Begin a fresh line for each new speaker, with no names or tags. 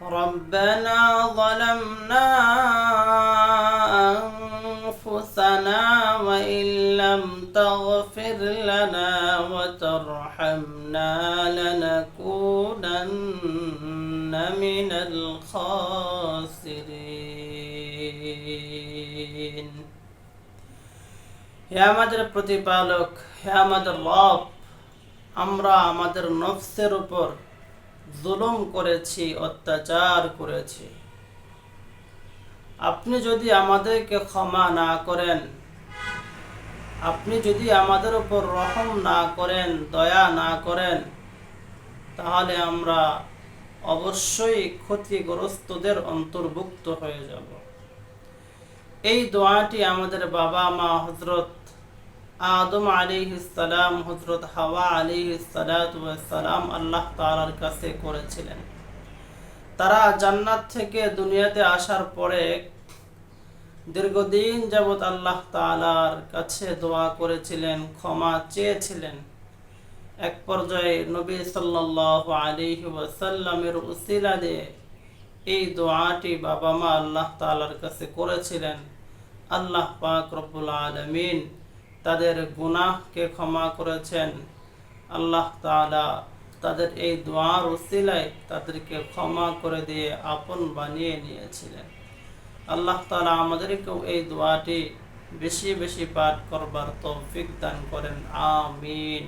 ربنا ظلمنا أنفسنا وإن لم تغفر لنا وترحمنا لنكونن من الخاسرين হে আমাদের প্রতিপালক হে আমাদের রব আমরা আমাদের নফসের উপর জুলুম করেছি, অত্যাচার করেছি। আপনি যদি আমাদেরকে ক্ষমা না করেন, আপনি যদি আমাদের উপর রহম না করেন, দয়া না করেন, তাহলে আমরা অবশ্যই ক্ষতিগ্রস্তদের অন্তর্ভুক্ত হয়ে যাব। এই দোয়াটি আমাদের বাবা মা হজরত আদম আলী সালাম হজরত হাওয়া আলী সালাম আল্লাহ তালার কাছে করেছিলেন। তারা জান্নাত থেকে দুনিয়াতে আসার পরে দীর্ঘদিন যাবৎ আল্লাহ তালার কাছে দোয়া করেছিলেন, ক্ষমা চেয়েছিলেন। এক পর্যায়ে নবী সাল্লাহ আলী ওয়াসাল্লামের উসিলা দিয়ে এই দোয়াটি বাবা মা আল্লাহ তালার কাছে করেছিলেন। আল্লাহ পাক রব্বুল আলমিন তাদের গুনাহকে ক্ষমা করেছেন। আল্লাহ তালা তাদের এই দোয়ার উসিলায় তাদেরকে ক্ষমা করে দিয়ে আপন বানিয়ে নিয়েছিলেন। আল্লাহ তালা আমাদেরকেও এই দোয়াটি বেশি বেশি পাঠ করবার তৌফিক দান করেন। আমিন।